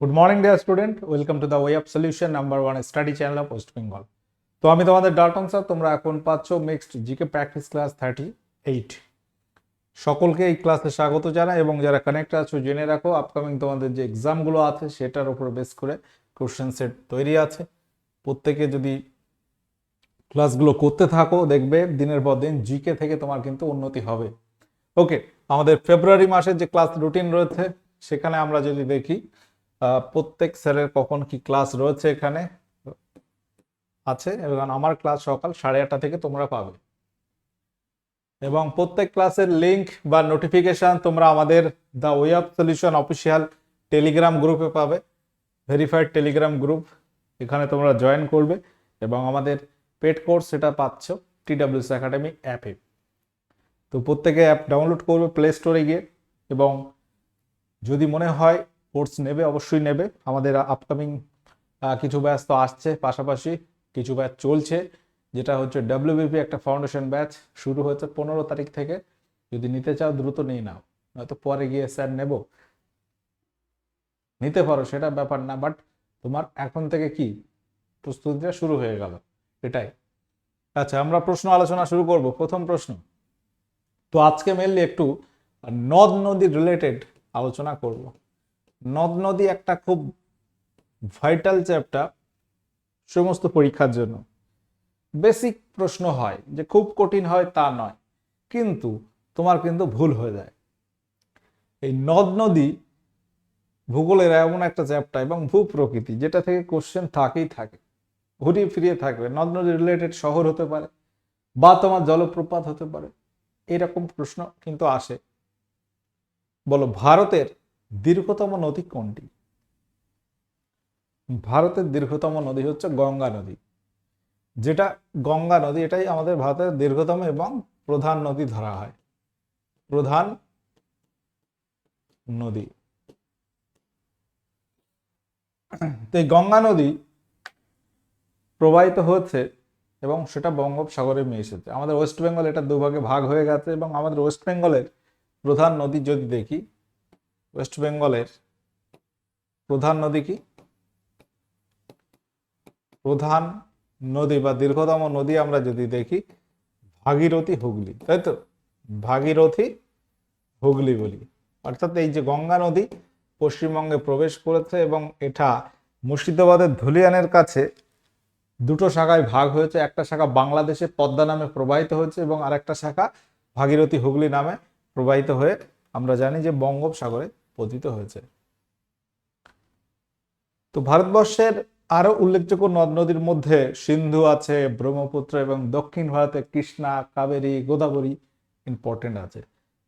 Good morning dear student welcome to the way solution number one study channel of West Bengal তো আমি তোমাদের Dalton sir তোমরা এখন পাচ্ছ mixed GK practice class thirty eight সকলকে এই ক্লাসে স্বাগত জানাই এবং যারা কানেক্ট আছো, জেনে রাখো আপকামিং তোমাদের যে এক্সামগুলো আছে, সেটার উপর বেস করে কোশ্চেন সেট তৈরি আছে। প্রত্যেকে যদি ক্লাসগুলো করতে থাকো, দেখবে দিনের পর দিন জিকে থেকে তোমার কিন্তু উন্নতি হবে। ওকে আমাদের ফেব্রুয়ারি মাসের যে ক্লাস রুটিন রয়েছে, সেখানে আমরা যদি দেখি প্রত্যেক স্যারের কখন কি ক্লাস রয়েছে এখানে? আছে এবং আমার ক্লাস সকাল সাড়ে আটটা থেকে তোমরা পাবে। এবং প্রত্যেক ক্লাসের লিংক বা নোটিফিকেশন তোমরা আমাদের the way of solution official Telegram গ্রুপে পাবে। ভেরিফাইড টেলিগ্রাম গ্রুপ এখানে তোমরা জয়েন করবে এবং আমাদের পেড কোর্স সেটা পাচ্ছ টি টিডাব্লিউএস একাডেমি অ্যাপে তো প্রত্যেকে অ্যাপ ডাউনলোড করবে প্লে স্টোরে গিয়ে এবং যদি মনে হয় কোর্স নেবে, অবশ্যই নেবে। আমাদের আপকামিং কিছু ব্যাচ তো আসছে। পাশাপাশি কিছু ব্যাচ চলছে, যেটা হচ্ছে ডাব্লিউবিপি একটা ফাউন্ডেশন ব্যাচ শুরু হয়েছে পনেরো তারিখ থেকে। যদি নিতে চাও, দ্রুত নিয়ে নাও। নয়তো পরে গিয়ে স্যার নেব। নিতে পারো, সেটা ব্যাপার না বাট তোমার এখন থেকে কি? প্রস্তুতিটা শুরু হয়ে গেল। এটাই। আচ্ছা আমরা প্রশ্ন আলোচনা শুরু করব। প্রথম প্রশ্ন। তো আজকে মেনলি একটু নদ নদী রিলেটেড আলোচনা করব। নদ নদী একটা খুব ভাইটাল চ্যাপ্টার সমস্ত পরীক্ষার জন্য। বেসিক প্রশ্ন হয় যে খুব কঠিন হয় তা নয়, কিন্তু তোমার কিন্তু ভুল হয়ে যায়। এই নদ নদী ভূগোলের এমন একটা চ্যাপ্টার এবং ভূ প্রকৃতি যেটা থেকে কোশ্চেন থাকেই থাকে। ঘুরিয়ে ফিরিয়ে থাকবে। নদ নদী রিলেটেড শহর হতে পারে বা তোমার জলপ্রপাত হতে পারে। এরকম প্রশ্ন কিন্তু আসে। বলো, ভারতের দীর্ঘতম নদী কোনটি? ভারতের দীর্ঘতম নদী হচ্ছে গঙ্গা নদী। যেটা গঙ্গা নদী, এটাই আমাদের ভারতের দীর্ঘতম এবং প্রধান নদী ধরা হয়। প্রধান নদী। তো গঙ্গা নদী প্রবাহিত হচ্ছে এবং সেটা বঙ্গোপসাগরে মিশেছে আমাদের ওয়েস্ট বেঙ্গল এটা দুভাগে ভাগ হয়ে গেছে এবং আমাদের ওয়েস্ট বেঙ্গলের প্রধান নদী যদি দেখি ওয়েস্ট বেঙ্গলের প্রধান নদী কি? প্রধান নদী বা দীর্ঘতম নদী আমরা যদি দেখি, ভাগীরথী হুগলি। তাই তো? ভাগীরথী হুগলি বলি। অর্থাৎ এই যে গঙ্গা নদী পশ্চিমবঙ্গে প্রবেশ করেছে এবং এটা মুর্শিদাবাদের ধুলিয়ানের কাছে দুটো শাখায় ভাগ হয়েছে। একটা শাখা বাংলাদেশে পদ্মা নামে প্রবাহিত হয়েছে এবং আরেকটা শাখা ভাগীরথী হুগলি নামে প্রবাহিত হয়ে আমরা জানি যে বঙ্গোপসাগরে পতিত হয়েছে। তো ভারতবর্ষের আরও উল্লেখযোগ্য নদ নদীর মধ্যে সিন্ধু আছে, ব্রহ্মপুত্র এবং দক্ষিণ ভারতে কৃষ্ণা, কাবেরী, গোদাবরী ইম্পর্টেন্ট আছে।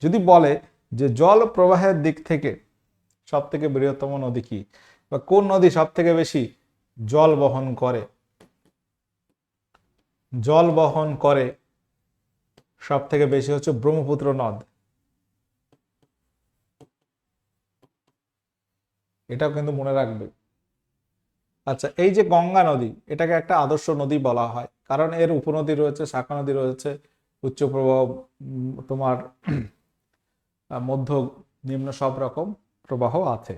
যদি বলে যে জল প্রবাহের দিক থেকে সব থেকে বৃহত্তম নদী কি বা কোন নদী সব থেকে বেশি জল বহন করে? জল বহন করে সব থেকে বেশি হচ্ছে ব্রহ্মপুত্র নদ। এটাও কিন্তু মনে রাখবে। আচ্ছা এই যে গঙ্গা নদী, এটাকে একটা আদর্শ নদী বলা হয়। কারণ এর উপনদী রয়েছে, শাখা নদী রয়েছে, উচ্চ প্রবাহ তোমার মধ্য নিম্ন সব রকম প্রবাহ আছে।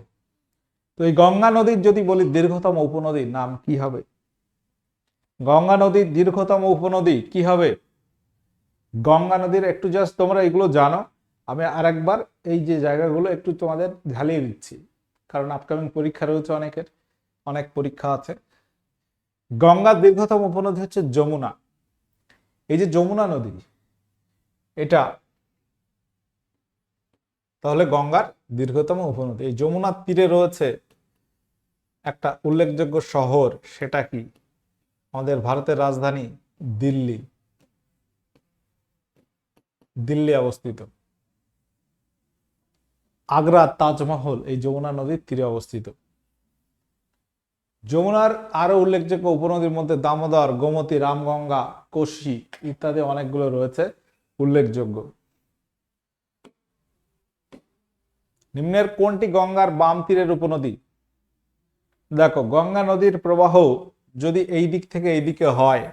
তো এই গঙ্গা নদীর যদি বলি দীর্ঘতম উপনদীর নাম কি হবে? গঙ্গা নদীর দীর্ঘতম উপনদী কি হবে? গঙ্গা নদীর একটু জাস্ট তোমরা এগুলো জানো। আমি আরেকবার এই যে জায়গাগুলো একটু তোমাদের ঝালিয়ে দিচ্ছি। কারণ আপকামিং পরীক্ষা রয়েছে অনেকের, অনেক পরীক্ষা আছে। গঙ্গার দীর্ঘতম উপনদী হচ্ছে যমুনা। এই যে যমুনা নদী, এটা তাহলে গঙ্গার দীর্ঘতম উপনদী। এই যমুনার তীরে রয়েছে একটা উল্লেখযোগ্য শহর, সেটা কি? আমাদের ভারতের রাজধানী দিল্লি। দিল্লি অবস্থিত। আগ্রা তাজমহল এই যমুনা নদীর তীরে অবস্থিত। যমুনার আরও উল্লেখযোগ্য উপনদীর মধ্যে দামোদর, গোমতী, রামগঙ্গা, কোশি ইত্যাদি অনেকগুলো রয়েছে, উল্লেখযোগ্য। নিম্নের কোনটি গঙ্গার বাম তীরের উপনদী? দেখো, গঙ্গা নদীর প্রবাহ যদি এই দিক থেকে এই দিকে হয়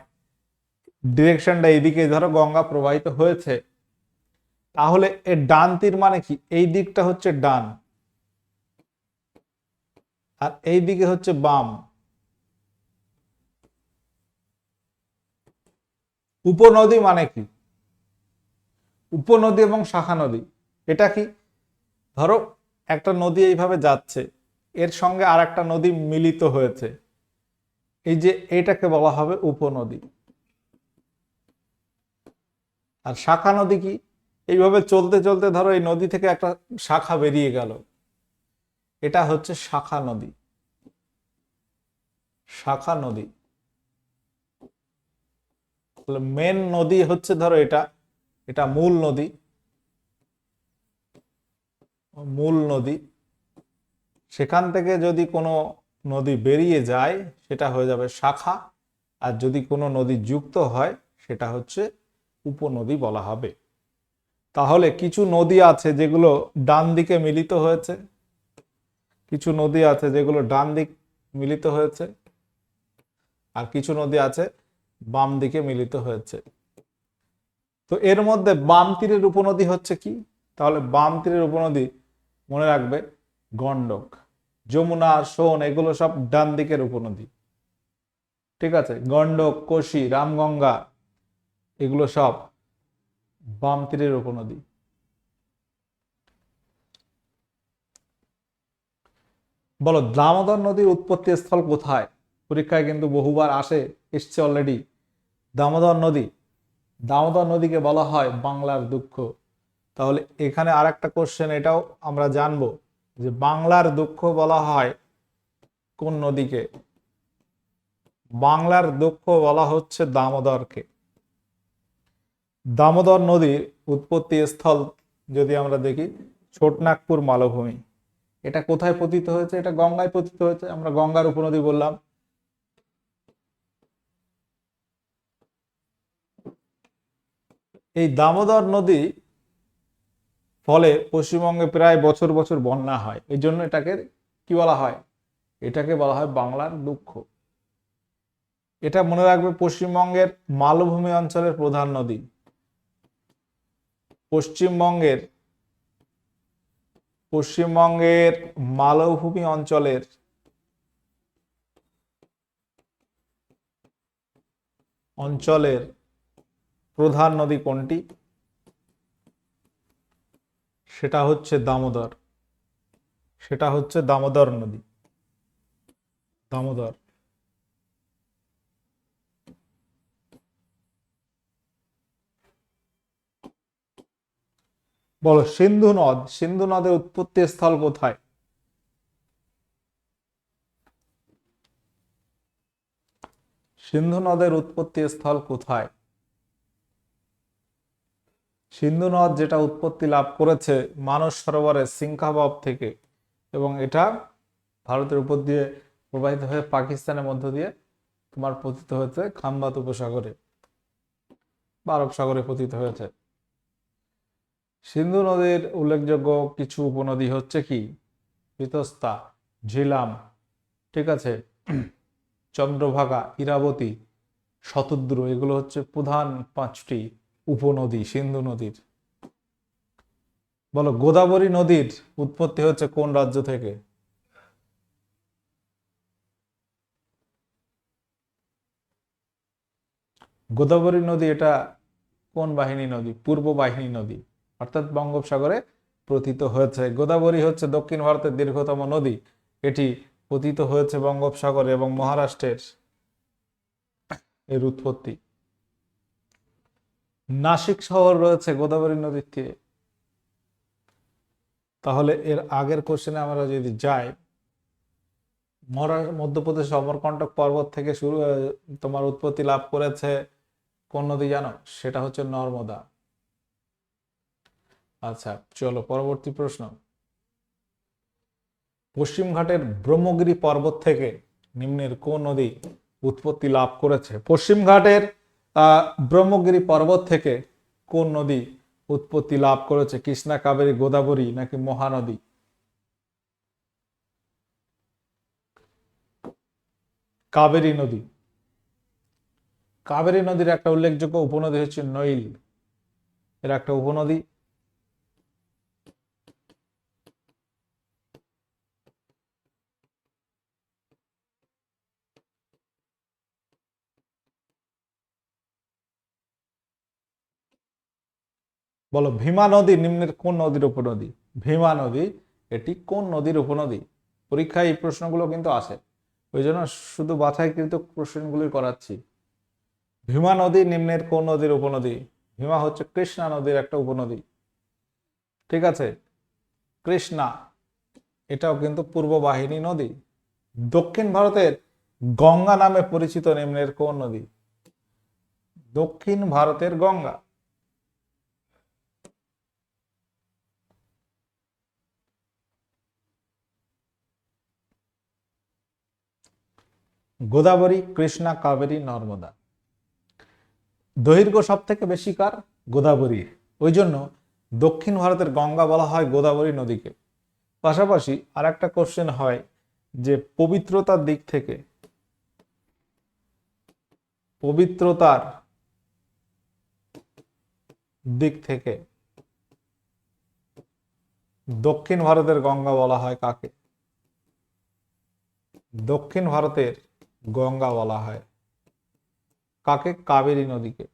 ডিরেকশনটা এইদিকে ধরো গঙ্গা প্রবাহিত হয়েছে তাহলে এর ডান তীর মানে কি? এই দিকটা হচ্ছে ডান। আর এই দিকে হচ্ছে বাম। উপনদী মানে কি? উপনদী এবং শাখা নদী। এটা কি? ধরো একটা নদী এইভাবে যাচ্ছে, এর সঙ্গে আর একটা নদী মিলিত হয়েছে। এই যে এটাকে বলা হবে উপনদী। আর শাখা নদী কি? এইভাবে চলতে চলতে ধরো এই নদী থেকে একটা শাখা বেরিয়ে গেল। এটা হচ্ছে শাখা নদী। শাখা নদী। মেন নদী হচ্ছে ধরো এটা। এটা মূল নদী। মূল নদী। সেখান থেকে যদি কোনো নদী বেরিয়ে যায়, সেটা হয়ে যাবে শাখা। আর যদি কোনো নদী যুক্ত হয়, সেটা হচ্ছে উপনদী বলা হবে। তাহলে কিছু নদী আছে যেগুলো ডান দিকে মিলিত হয়েছে। কিছু নদী আছে যেগুলো ডান দিক মিলিত হয়েছে। আর কিছু নদী আছে বাম দিকে মিলিত হয়েছে। তো এর মধ্যে বাম তীরের উপনদী হচ্ছে কি? তাহলে বাম তীরের উপনদী মনে রাখবে গন্ডক যমুনা, সোন, এগুলো সব ডান দিকের উপনদী। ঠিক আছে? গন্ডক কোশি, রামগঙ্গা, এগুলো সব বাম তীরের উপনদী বলো, দামোদর নদীর উৎপত্তি স্থল কোথায়? পরীক্ষায় কিন্তু বহুবার আসে, এসছে অলরেডি দামোদর নদী। দামোদর নদীকে বলা হয় বাংলার দুঃখ। তাহলে এখানে আর একটা কোশ্চেন এটাও আমরা জানব যে বাংলার দুঃখ বলা হয় কোন নদীকে? বাংলার দুঃখ বলা হচ্ছে দামোদরকে। দামোদর নদীর উৎপত্তি স্থল যদি আমরা দেখি, ছোটনাগপুর মালভূমি। এটা কোথায় পতিত হয়েছে? এটা গঙ্গায় পতিত হয়েছে। আমরা গঙ্গার উপনদী বললাম। এই দামোদর নদী ফলে পশ্চিমবঙ্গে প্রায় বছর বছর বন্যা হয়। এই জন্য এটাকে কি বলা হয়? এটাকে বলা হয় বাংলার দুঃখ। এটা মনে রাখবে পশ্চিমবঙ্গের মালভূমি অঞ্চলের প্রধান নদী। পশ্চিমবঙ্গের পশ্চিমবঙ্গের মালভূমি অঞ্চলের অঞ্চলের প্রধান নদী কোনটি? সেটা হচ্ছে দামোদর। সেটা হচ্ছে দামোদর নদী। দামোদর। বলো, সিন্ধু নদ, সিন্ধু নদের উৎপত্তি স্থল কোথায়? সিন্ধু নদের উৎপত্তি স্থল কোথায়? সিন্ধু নদ যেটা উৎপত্তি লাভ করেছে মানস সরোবরের সিংখাবাব থেকে এবং এটা ভারতের উপর দিয়ে প্রবাহিত হয়ে পাকিস্তানের মধ্য দিয়ে তোমার পতিত হয়েছে খাম্বাত উপসাগরে বা আরব সাগরে পতিত হয়েছে। সিন্ধু নদীর উল্লেখযোগ্য কিছু উপনদী হচ্ছে কি? পিতস্তা, ঝিলাম, ঠিক আছে? চন্দ্রভাগা, ইরাবতী, শতদ্র, এগুলো হচ্ছে প্রধান পাঁচটি উপনদী সিন্ধু নদীর। বলো, গোদাবরী নদীর উৎপত্তি হচ্ছে কোন রাজ্য থেকে? গোদাবরী নদী এটা কোন বাহিনী নদী? পূর্ব বাহিনী নদী। অর্থাৎ বঙ্গোপসাগরে প্রথিত হয়েছে। গোদাবরী হচ্ছে দক্ষিণ ভারতের দীর্ঘতম নদী। এটি পতিত হয়েছে বঙ্গোপসাগরে এবং মহারাষ্ট্রের এর উৎপত্তি। নাসিক শহর রয়েছে গোদাবরী নদীর তীরে। তাহলে এর আগের কোশ্চেনে আমরা যদি যাই মধ্যপ্রদেশ অমরকণ্টক পর্বত থেকে শুরু তোমার উৎপত্তি লাভ করেছে কোন নদী জানো? সেটা হচ্ছে নর্মদা। আচ্ছা চলো পরবর্তী প্রশ্ন। পশ্চিমঘাটের ব্রহ্মগিরি পর্বত থেকে নিম্নের কোন নদী উৎপত্তি লাভ করেছে? পশ্চিমঘাটের ব্রহ্মগিরি পর্বত থেকে কোন নদী উৎপত্তি লাভ করেছে? কৃষ্ণা, কাবেরী, গোদাবরী নাকি মহানদী? কাবেরী নদী। কাবেরী নদীর একটা উল্লেখযোগ্য উপনদী হচ্ছে নইল। এর একটা উপনদী বলো, ভীমা নদী, নিম্নের কোন নদীর উপনদী? ভীমা নদী, এটি কোন নদীর উপনদী? পরীক্ষায় এই প্রশ্নগুলো কিন্তু আসে। ওই জন্য শুধু বাছাইকৃত প্রশ্নগুলি করাচ্ছি। ভীমা নদী, নিম্নের কোন নদীর উপনদী? ভীমা হচ্ছে কৃষ্ণা নদীর একটা উপনদী। ঠিক আছে? কৃষ্ণা, এটাও কিন্তু পূর্ব বাহিনী নদী। দক্ষিণ ভারতের গঙ্গা নামে পরিচিত নিম্নের কোন নদী? দক্ষিণ ভারতের গঙ্গা। গোদাবরী, কৃষ্ণা, কাবেরী, নর্মদা। দৈর্ঘ্য সব থেকে বেশি কার? গোদাবরী ওই জন্য দক্ষিণ ভারতের গঙ্গা বলা হয় গোদাবরী নদীকে। পাশাপাশি আর একটা কোশ্চেন হয় যে পবিত্রতার দিক থেকে পবিত্রতার দিক থেকে দক্ষিণ ভারতের গঙ্গা বলা হয় কাকে? দক্ষিণ ভারতের গঙ্গা বলা হয়। কাকে? কাবেরী নদীকে।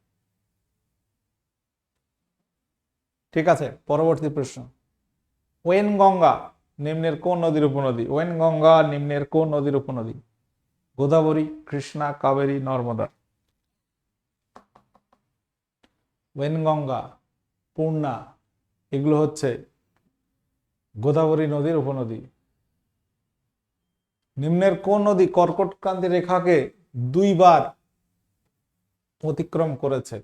ঠিক আছে, পরবর্তী প্রশ্ন। ওয়েন গঙ্গা নিম্নের কোন নদীর উপনদী? ওয়েন গঙ্গা নিম্নের কোন নদীর উপনদী? গোদাবরী, কৃষ্ণা, কাবেরী, নর্মদা। ওয়েন গঙ্গা, পূর্ণা, এগুলো হচ্ছে গোদাবরী নদীর উপনদী। নিম্নের কোন নদী কর্কটক্রান্তি রেখাকে দুইবার অতিক্রম করেছে?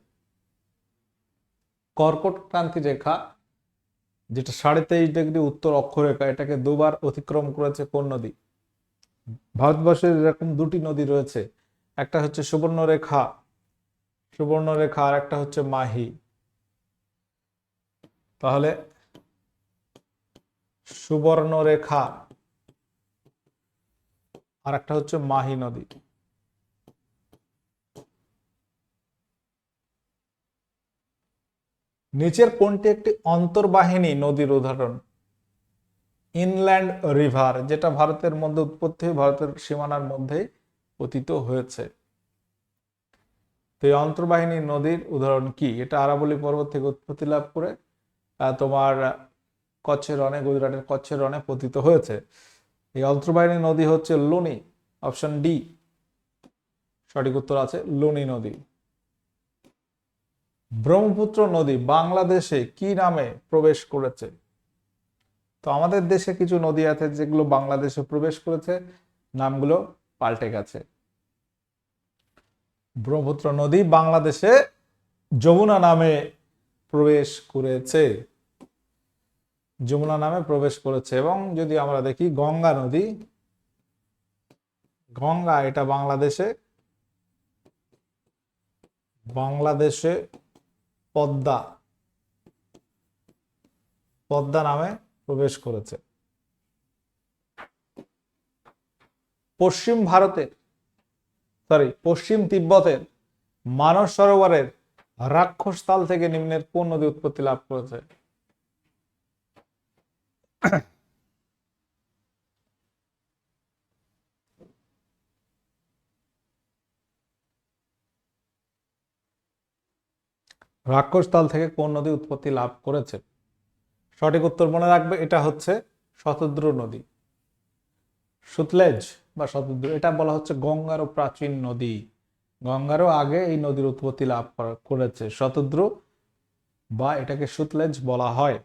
কর্কটক্রান্তি রেখা, যেটা সাড়ে তেইশ ডিগ্রি উত্তর অক্ষরেখা, এটাকে দুবার অতিক্রম করেছে কোন নদী? ভারতবর্ষের এরকম দুটি নদী রয়েছে। একটা হচ্ছে সুবর্ণরেখা সুবর্ণরেখা আর একটা হচ্ছে মাহি। তাহলে সুবর্ণরেখা আর একটা হচ্ছে মাহি নদী। নিচের কোনটি একটি অন্তর্বাহিনী নদীর উদাহরণ? ইনল্যান্ড রিভার, যেটা ভারতের মধ্যে উৎপত্তি, ভারতের সীমানার মধ্যে পতিত হয়েছে। তো এই অন্তর্বাহিনী নদীর উদাহরণ কি? এটা আরাবলী পর্বত থেকে উৎপত্তি লাভ করে তোমার কচ্ছের রণে, গুজরাটের কচ্ছের রণে পতিত হয়েছে। এই অন্তর্বাহিনী নদী হচ্ছে লুনি অপশন ডি সঠিক উত্তর আছে লুনি নদী। ব্রহ্মপুত্র নদী বাংলাদেশে কি নামে প্রবেশ করেছে? তো আমাদের দেশে কিছু নদী আছে যেগুলো বাংলাদেশে প্রবেশ করেছে, নামগুলো পাল্টে গেছে। ব্রহ্মপুত্র নদী বাংলাদেশে যমুনা নামে প্রবেশ করেছে। যমুনা নামে প্রবেশ করেছে এবং যদি আমরা দেখি গঙ্গা নদী, গঙ্গা এটা বাংলাদেশে বাংলাদেশে পদ্মা পদ্মা নামে প্রবেশ করেছে। পশ্চিম ভারতের সরি পশ্চিম তিব্বতের মানস সরোবরের রাক্ষসতাল থেকে নিম্নের কোন নদী উৎপত্তি লাভ করেছে? রাক্ষসতাল থেকে কোন নদী উৎপত্তি লাভ করেছে? সঠিক উত্তর মনে রাখবে, এটা হচ্ছে শতদ্রু নদী। সুতলেজ বা শতদ্রু, এটা বলা হচ্ছে গঙ্গারও প্রাচীন নদী। গঙ্গারও আগে এই নদীর উৎপত্তি লাভ করা- করেছে। শতদ্রু বা এটাকে সুতলেজ বলা হয়।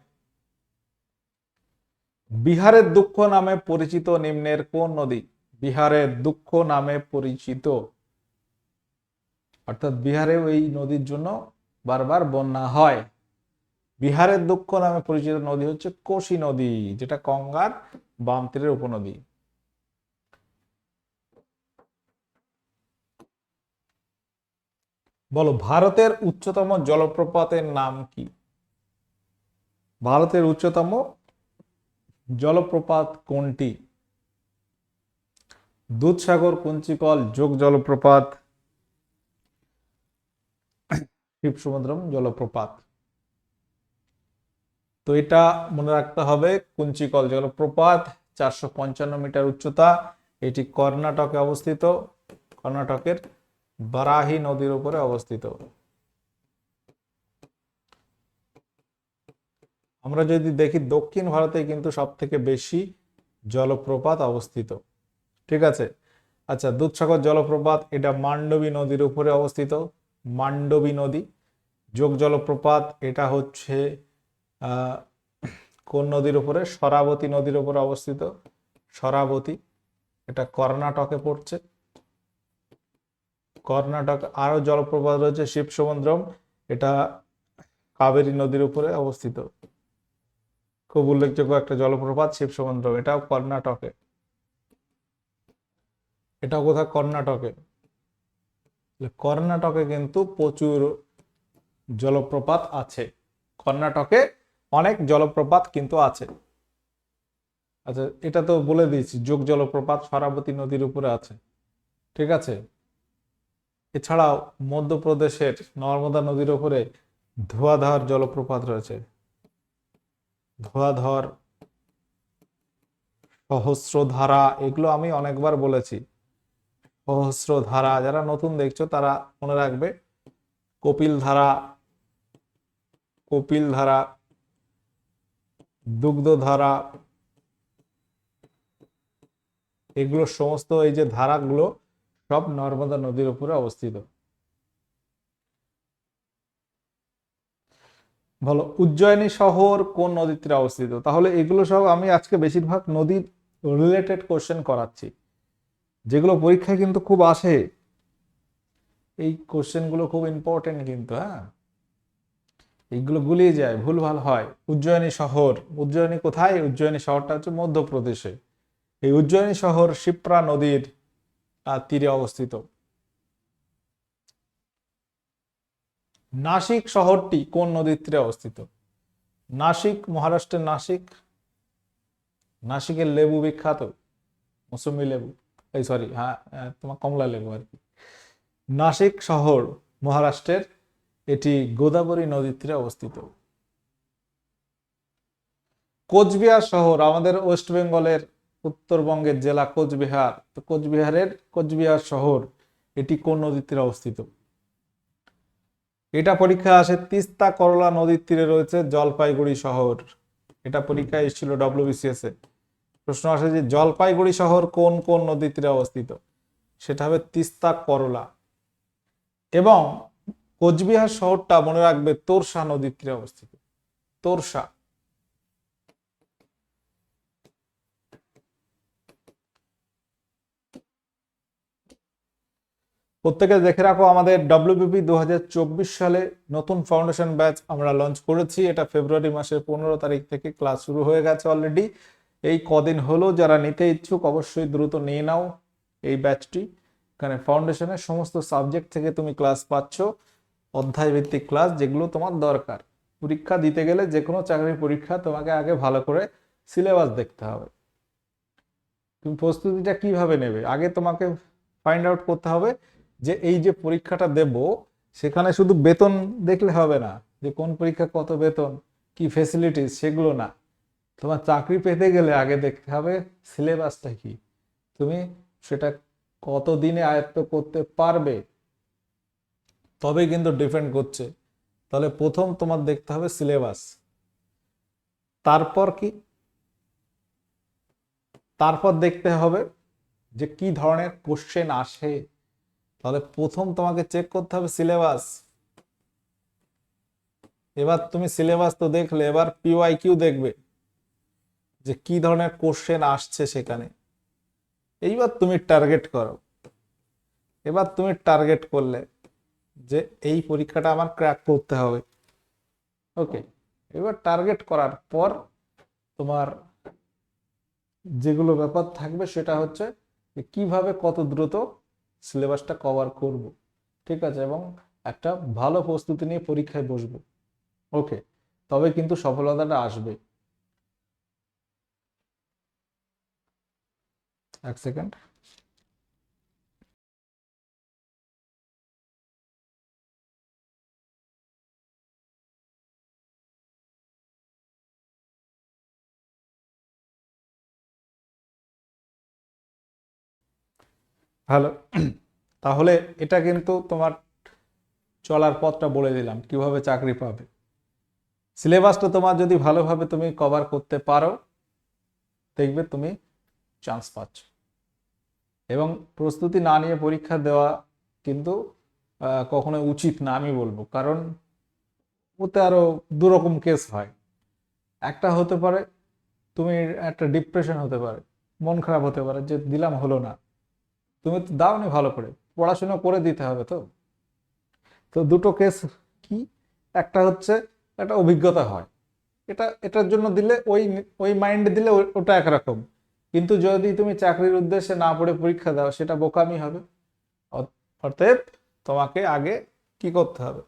বিহারের দুঃখ নামে পরিচিত নিম্নের কোন নদী? বিহারের দুঃখ নামে পরিচিত। অর্থাৎ বিহারে এই নদীর জন্য বারবার বন্যা হয়। বিহারের দুঃখ নামে পরিচিত নদী হচ্ছে কোশি নদী, যেটা গঙ্গার বাম তীরের উপনদী। বলো, ভারতের উচ্চতম জলপ্রপাতের নাম কি? ভারতের উচ্চতম জলপ্রপাত কোনটি? দুধসাগর কুঞ্চিকল, যোগ জলপ্রপাত, শিবসমুদ্রম জলপ্রপাত। তো এটা মনে রাখতে হবে, কুঞ্চিকল জলপ্রপাত, চারশো পঞ্চান্ন মিটার উচ্চতা, এটি কর্ণাটকে অবস্থিত, কর্ণাটকের বারাহি নদীর উপরে অবস্থিত। আমরা যদি দেখি দক্ষিণ ভারতে কিন্তু সব থেকে বেশি জলপ্রপাত অবস্থিত। ঠিক আছে? আচ্ছা দুধসাগর জলপ্রপাত, এটা মান্ডবী নদীর উপরে অবস্থিত। মান্ডবী নদী, যোগ জলপ্রপাত, এটা হচ্ছে কোন নদীর উপরে? সরাবতী নদীর উপরে অবস্থিত। সরাবতী, এটা কর্ণাটকে পড়ছে। কর্ণাটক আরও জলপ্রপাত রয়েছে শিবসমুদ্রম, এটা কাবেরী নদীর উপরে অবস্থিত। খুব উল্লেখযোগ্য একটা জলপ্রপাত শিবসমুদ্রম এটাও কর্ণাটকে। এটাও কোথায় কর্ণাটকে। কর্ণাটকে কিন্তু প্রচুর জলপ্রপাত আছে। কর্ণাটকে অনেক জলপ্রপাত কিন্তু আছে। আচ্ছা এটা তো বলে দিয়েছি, যোগ জলপ্রপাত সরাবতী নদীর উপরে আছে। ঠিক আছে? এছাড়াও মধ্যপ্রদেশের নর্মদা নদীর উপরে ধোয়াধার জলপ্রপাত রয়েছে। ধোয়াধর, সহস্রধারা, এগুলো আমি অনেকবার বলেছি। সহস্রধারা, যারা নতুন দেখছ তারা মনে রাখবে কপিল ধারা কপিল ধারা দুগ্ধ ধারা এগুলো সমস্ত এই যে ধারাগুলো সব নর্মদা নদীর উপরে অবস্থিত। বলো উজ্জয়িনী শহর কোন নদীর তীরে অবস্থিত? তাহলে এগুলো সব আমি আজকে বেশিরভাগ নদীর রিলেটেড কোশ্চেন করাচ্ছি। যেগুলো পরীক্ষায় কিন্তু খুব আসে। এই কোশ্চেনগুলো খুব ইম্পর্টেন্ট কিন্তু হ্যাঁ? এইগুলো গুলিয়ে যায়, ভুলভাল হয়। উজ্জয়িনী শহর, উজ্জয়িনী কোথায়? উজ্জয়িনী শহরটা হচ্ছে মধ্যপ্রদেশে। এই উজ্জয়িনী শহর শিপ্রা নদীর তীরে অবস্থিত। নাসিক শহরটি কোন নদীর তীরে অবস্থিত? নাসিক মহারাষ্ট্রের নাসিক? নাসিকের লেবু বিখ্যাত? মৌসুমি লেবু। এই সরি হ্যাঁ আহ, তোমার কমলা লেবু আর কি। নাসিক শহর মহারাষ্ট্রের এটি গোদাবরী নদীর তীরে অবস্থিত। কোচবিহার শহর আমাদের ওয়েস্ট বেঙ্গলের উত্তরবঙ্গের জেলা কোচবিহার। তো কোচবিহারের কোচবিহার শহর এটি কোন নদীর তীরে অবস্থিত? এটা পরীক্ষা আসে তিস্তা করলা নদীর তীরে রয়েছে জলপাইগুড়ি শহর। এটা পরীক্ষা এসেছিল ডব্লিউবিসিএস এ। প্রশ্ন আসে যে জলপাইগুড়ি শহর কোন কোন নদীর তীরে অবস্থিত? সেটা হবে তিস্তা করলা। এবং কোচবিহার শহরটা মনে রাখবে তোরসা নদীর তীরে অবস্থিত। তোরসা। প্রত্যেকে দেখে রাখো, আমাদের ডব্লিউবিপি দু সালে নতুন ফাউন্ডেশন ব্যাচ আমরা লঞ্চ করেছি। এটা ফেব্রুয়ারি মাসের পনেরো তারিখ থেকে ক্লাস শুরু হয়ে গেছে অলরেডি এই কদিন হলো যারা নিতে ইচ্ছুক অবশ্যই দ্রুত নিয়ে নাও এই ব্যাচটি এখানে ফাউন্ডেশনের সমস্ত সাবজেক্ট থেকে তুমি ক্লাস পাচ্ছ অধ্যায় ভিত্তিক ক্লাস যেগুলো তোমার দরকার। পরীক্ষা দিতে গেলে যে কোনো চাকরির পরীক্ষা তোমাকে আগে ভালো করে সিলেবাস দেখতে হবে। তুমি প্রস্তুতিটা কীভাবে নেবে? আগে তোমাকে ফাইন্ড আউট করতে হবে যে এই যে পরীক্ষাটা দেব, সেখানে শুধু বেতন দেখলে হবে না, যে কোন পরীক্ষা কত বেতন, কি ফেসিলিটিস সেগুলো না। তোমার চাকরি পেতে গেলে আগে দেখতে হবে সিলেবাসটা কি। তুমি সেটা কত দিনে আয়ত্ত করতে পারবে, তবে কিন্তু ডিপেন্ড করছে। তাহলে প্রথম তোমার দেখতে হবে সিলেবাস তারপর কি? তারপর দেখতে হবে যে কি ধরনের কোশ্চেন আসে। তাহলে প্রথম তোমাকে চেক করতে হবে সিলেবাস এবার তুমি সিলেবাস তো দেখলে, এবার পিওয়াই কিউ দেখবে যে কি ধরনের কোশ্চেন আসছে সেখানে। এইবার তুমি টার্গেট করো। এবার তুমি টার্গেট করলে যে এই পরীক্ষাটা আমার ক্র্যাক করতে হবে। ওকে এবার টার্গেট করার পর তোমার যেগুলো ব্যাপার থাকবে সেটা হচ্ছে কীভাবে কত দ্রুত সিলেবাসটা কভার করব, ঠিক আছে? এবং একটা ভালো প্রস্তুতি নিয়ে পরীক্ষায় বসব। ওকে তবে কিন্তু সফলতাটা আসবে। এক সেকেন্ড ভালো। তাহলে এটা কিন্তু তোমার চলার পথটা বলে দিলাম, কীভাবে চাকরি পাবে। সিলেবাসটা তোমার যদি ভালোভাবে তুমি কভার করতে পারো, দেখবে তুমি চান্স পাচ্ছ। এবং প্রস্তুতি না নিয়ে পরীক্ষা দেওয়া কিন্তু কখনো উচিত না আমি বলব। কারণ ওতে আরও দুরকম কেস হয়। একটা হতে পারে, তুমি একটা ডিপ্রেশন হতে পারে, মন খারাপ হতে পারে, যে দিলাম হলো না। তুমি তো দাওনি ভালো করে, পড়াশোনা করে দিতে হবে তো। তো দুটো কেস কি? একটা হচ্ছে একটা অভিজ্ঞতা হয়। এটা, এটার জন্য দিলে ওই ওই মাইন্ডে দিলে ওটা একরকম। কিন্তু যদি তুমি চাকরির উদ্দেশ্যে না পড়ে পরীক্ষা দাও, সেটা বোকামি হবে। অতএব তোমাকে আগে কি করতে হবে?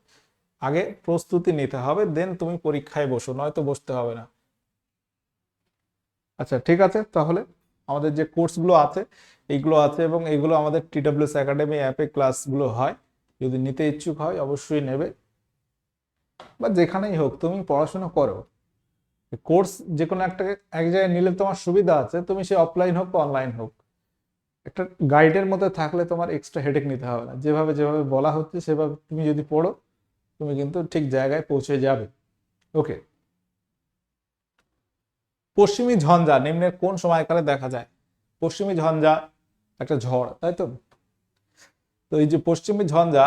আগে প্রস্তুতি নিতে হবে দেন তুমি পরীক্ষায় বসো, নয়তো বসতে হবে না। আচ্ছা ঠিক আছে, তাহলে আমাদের যে কোর্সগুলো আছে, এইগুলো আছে এবং এইগুলো আমাদের টিডব্লিউএস একাডেমি অ্যাপে ক্লাসগুলো হয়। যদি নিতে ইচ্ছুক হয়, অবশ্যই নেবে। বা যেখানেই হোক, তুমি পড়াশোনা করো। কোর্স যে কোনো একটা, এক জায়গায় নিলে তোমার সুবিধা আছে, তুমি সে অফলাইন হোক বা অনলাইন হোক। একটা গাইডের মধ্যে থাকলে তোমার এক্সট্রা হেডেক নিতে হবে না। যেভাবে যেভাবে বলা হচ্ছে, সেভাবে তুমি যদি পড়ো, তুমি কিন্তু ঠিক জায়গায় পৌঁছে যাবে। ওকে পশ্চিমী ঝঞ্ঝা, নিম্নের কোন সময়কালে দেখা যায়? পশ্চিমী ঝঞ্ঝা, একটা ঝড়, তাই তো? তো এই যে পশ্চিমী ঝঞ্ঝা,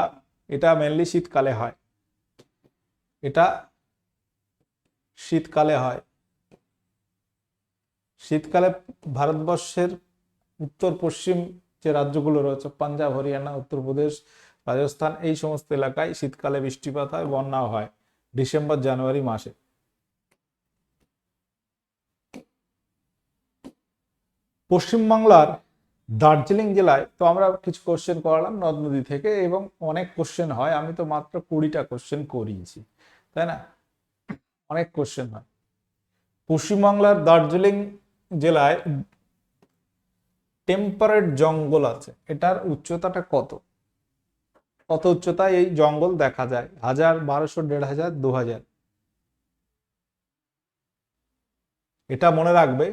এটা মেনলি শীতকালে হয়। এটা শীতকালে হয়। শীতকালে ভারতবর্ষের উত্তর পশ্চিম যে রাজ্যগুলো রয়েছে, পাঞ্জাব, হরিয়ানা, উত্তরপ্রদেশ, রাজস্থান, এই সমস্ত এলাকায় শীতকালে বৃষ্টিপাত হয়, বন্যাও হয়, ডিসেম্বর, জানুয়ারি মাসে। পশ্চিমবাংলার দার্জিলিং জেলায়, তো আমরা কিছু কোশ্চেন করালাম নদ নদী থেকে এবং অনেক কোশ্চেন হয়। আমি তো মাত্র কুড়িটা কোশ্চেন করিয়েছি, তাই না? অনেক কোশ্চেন হয়। পশ্চিমবাংলার দার্জিলিং জেলায় টেম্পারেট জঙ্গল আছে। এটার উচ্চতাটা কত? কত উচ্চতায় এই জঙ্গল দেখা যায়। হাজার, বারোশো, দেড় হাজার, দু হাজার। এটা মনে রাখবে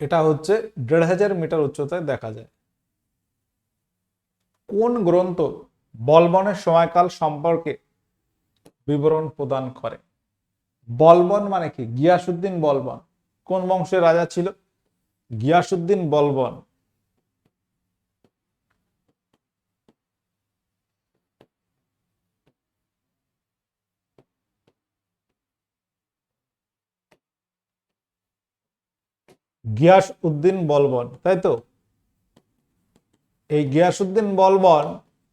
এটা হচ্ছে দেড় হাজার মিটার উচ্চতায় দেখা যায়। কোন গ্রন্থ বলবনের সময়কাল সম্পর্কে বিবরণ প্রদান করে? বলবন মানে কি? গিয়াসুদ্দিন বলবন। কোন বংশের রাজা ছিল? গিয়াসুদ্দিন বলবন। গিয়াস উদ্দিন বলবন তাই তো এই গিয়াসুদ্দিন বলবন,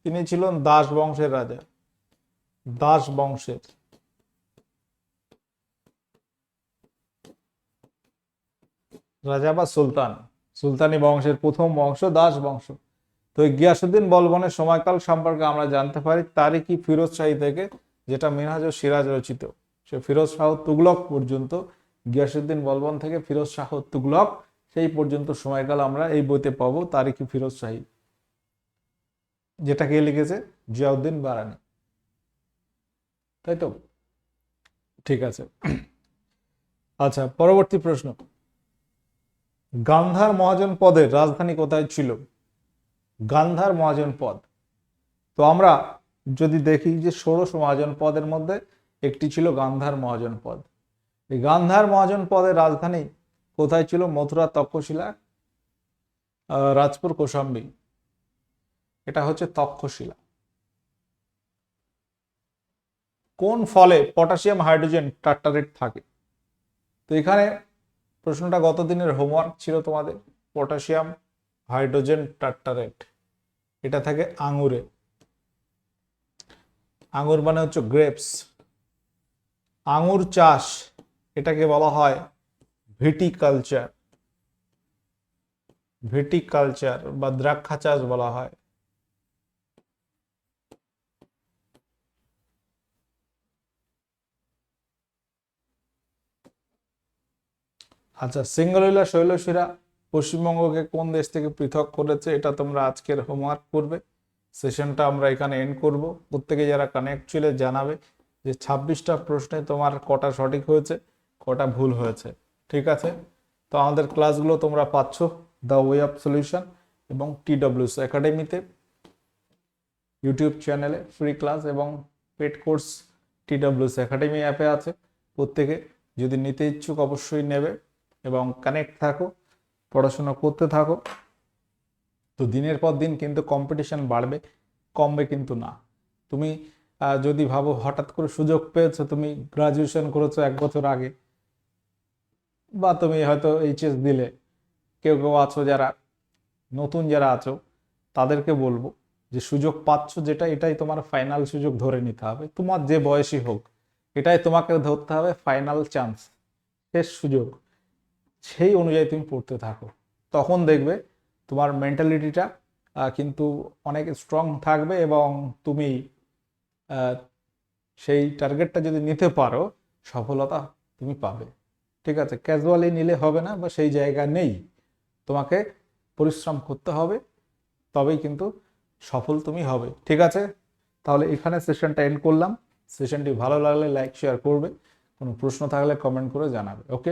তিনি ছিলেন দাস বংশের রাজা। দাস বংশের। রাজা বা সুলতান? সুলতানি বংশের প্রথম বংশ, দাস বংশ। তো গিয়াসুদ্দিন বলবনের সময়কাল সম্পর্কে আমরা জানতে পারি, তারই কি ফিরোজ শাহী থেকে, যেটা মিনহাজ সিরাজ রচিত। সে ফিরোজ শাহ তুগলক পর্যন্ত গিয়াসুদ্দিন বলবন থেকে ফিরোজ শাহ তুগলক। সেই পর্যন্ত সময়কাল আমরা এই বইতে পাবো তারিখি ফিরোজ শাহী। যেটা কে লিখেছে জিয়াউদ্দিন বারানি। তাই তো? ঠিক আছে। আচ্ছা পরবর্তী প্রশ্ন। গান্ধার মহাজন পদের রাজধানী কোথায় ছিল? গান্ধার মহাজন পদ। তো আমরা যদি দেখি যে ষোড়শ মহাজন পদের মধ্যে একটি ছিল গান্ধার মহাজন পদ। এই গান্ধার মহাজন পদের রাজধানী কোথায় ছিল? মথুরা, তক্ষশিলা রাজপুর, কোশাম্বী। এটা হচ্ছে তক্ষশিলা। কোন ফলে পটাশিয়াম, হাইড্রোজেন টার্টারেট থাকে? তো এখানে প্রশ্নটা গত দিনের হোমওয়ার্ক ছিল তোমাদের। পটাশিয়াম, হাইড্রোজেন টার্টারেট এটা থাকে আঙুরে। আঙুর মানে হচ্ছে গ্রেপস। আঙুর চাষ এটাকে বলা হয় ভিটিকালচার। ভিটিকালচার বা দ্রাক্ষা চাষ বলা হয়। আচ্ছা সিঙ্গলীলা শৈলশিরা পশ্চিমবঙ্গকে কোন দেশ থেকে পৃথক করেছে, এটা তোমরা আজকের হোমওয়ার্ক করবে। সেশনটা আমরা এখানে এন্ড করব। প্রত্যেকে যারা কানেক্ট ছিল জানাবে যে ছাব্বিশটা প্রশ্নে তোমার কটা সঠিক হয়েছে। কটা ভুল হয়েছে, ঠিক আছে? তো আমাদের ক্লাসগুলো তোমরা পাচ্ছ দ্য ওয়ে অফ সলিউশন এবং টিডব্লিউস একাডেমিতে ইউটিউব চ্যানেলে ফ্রি ক্লাস এবং পেড কোর্স টিডব্লিউসি একাডেমি অ্যাপে আছে। প্রত্যেকে যদি নিতে ইচ্ছুক অবশ্যই নেবে এবং কানেক্ট থাকো, পড়াশোনা করতে থাকো। তো দিনের পর দিন কিন্তু কম্পিটিশন বাড়বে, কমবে কিন্তু না। তুমি যদি ভাবো হঠাৎ করে সুযোগ পেয়েছ, তুমি গ্রাজুয়েশন করেছ এক বছর আগে বা তুমি হয়তো এইচএস দিলে, কেউ কেউ আছো যারা, নতুন যারা আছো, তাদেরকে বলব যে সুযোগ পাচ্ছ যেটা, এটাই তোমার ফাইনাল সুযোগ ধরে নিতে হবে। তোমার যে বয়সী হোক, এটাই তোমাকে ধরতে হবে ফাইনাল চান্স শেষ সুযোগ। সেই অনুযায়ী তুমি পড়তে থাকো। তখন দেখবে তোমার মেন্টালিটিটা কিন্তু অনেক স্ট্রং থাকবে এবং তুমি সেই টার্গেটটা যদি নিতে পারো, সফলতা তুমি পাবে। ঠিক আছে ক্যাজুয়ালি নিলে হবে না, বা সেই জায়গা নেই। তোমাকে পরিশ্রম করতে হবে, তবেই কিন্তু সফল তুমি হবে। ঠিক আছে? তাহলে এখানে সেশনটা এন্ড করলাম। সেশনটি ভালো লাগলে লাইক শেয়ার করবে। কোনো প্রশ্ন থাকলে কমেন্ট করে জানাবে ওকে